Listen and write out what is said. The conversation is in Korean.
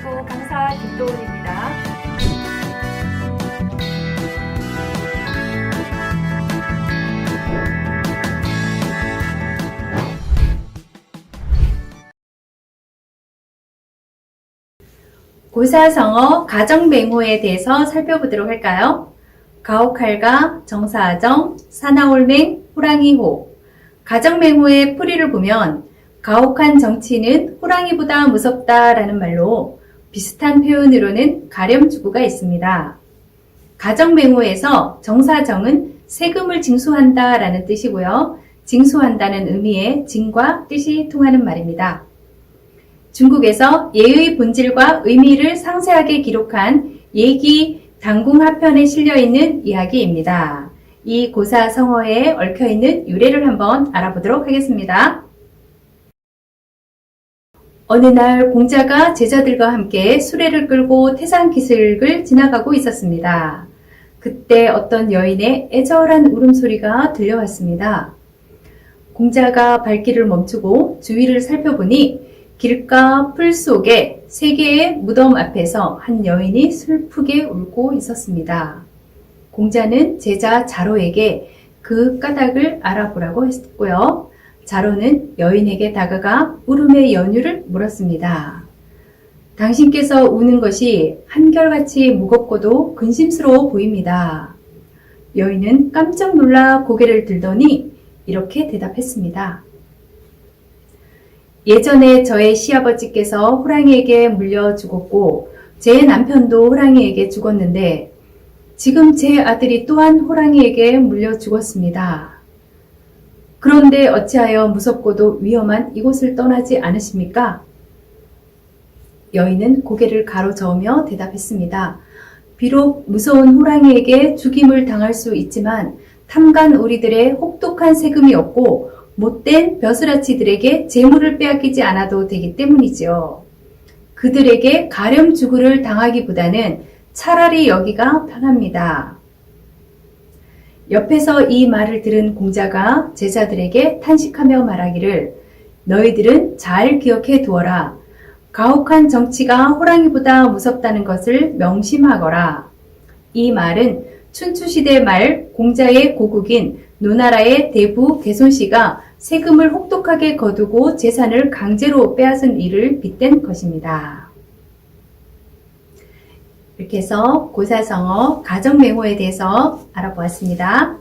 신부 강사 김도훈입니다. 고사성어 가정맹호에 대해서 살펴보도록 할까요? 가옥할가, 정사정, 사나올맹, 호랑이호. 가정맹호의 풀이를 보면 가혹한 정치는 호랑이보다 무섭다라는 말로 비슷한 표현으로는 가렴주구가 있습니다. 가정맹호에서 정사정은 세금을 징수한다 라는 뜻이고요. 징수한다는 의미의 징과 뜻이 통하는 말입니다. 중국에서 예의 본질과 의미를 상세하게 기록한 예기 당궁하편에 실려 있는 이야기입니다. 이 고사성어에 얽혀 있는 유래를 한번 알아보도록 하겠습니다. 어느 날 공자가 제자들과 함께 수레를 끌고 태산 기슭을 지나가고 있었습니다. 그때 어떤 여인의 애절한 울음소리가 들려왔습니다. 공자가 발길을 멈추고 주위를 살펴보니 길가 풀 속에 세 개의 무덤 앞에서 한 여인이 슬프게 울고 있었습니다. 공자는 제자 자로에게 그 까닭을 알아보라고 했고요. 자로는 여인에게 다가가 울음의 연유를 물었습니다. 당신께서 우는 것이 한결같이 무겁고도 근심스러워 보입니다. 여인은 깜짝 놀라 고개를 들더니 이렇게 대답했습니다. 예전에 저의 시아버지께서 호랑이에게 물려 죽었고 제 남편도 호랑이에게 죽었는데 지금 제 아들이 또한 호랑이에게 물려 죽었습니다. 그런데 어찌하여 무섭고도 위험한 이곳을 떠나지 않으십니까? 여인은 고개를 가로저으며 대답했습니다. 비록 무서운 호랑이에게 죽임을 당할 수 있지만 탐간 우리들의 혹독한 세금이 없고 못된 벼슬아치들에게 재물을 빼앗기지 않아도 되기 때문이지요. 그들에게 가렴 주구를 당하기보다는 차라리 여기가 편합니다. 옆에서 이 말을 들은 공자가 제자들에게 탄식하며 말하기를 너희들은 잘 기억해 두어라. 가혹한 정치가 호랑이보다 무섭다는 것을 명심하거라. 이 말은 춘추시대 말 공자의 고국인 노나라의 대부 개손씨가 세금을 혹독하게 거두고 재산을 강제로 빼앗은 일을 빗댄 것입니다. 이렇게 해서 고사성어 가정맹호에 대해서 알아보았습니다.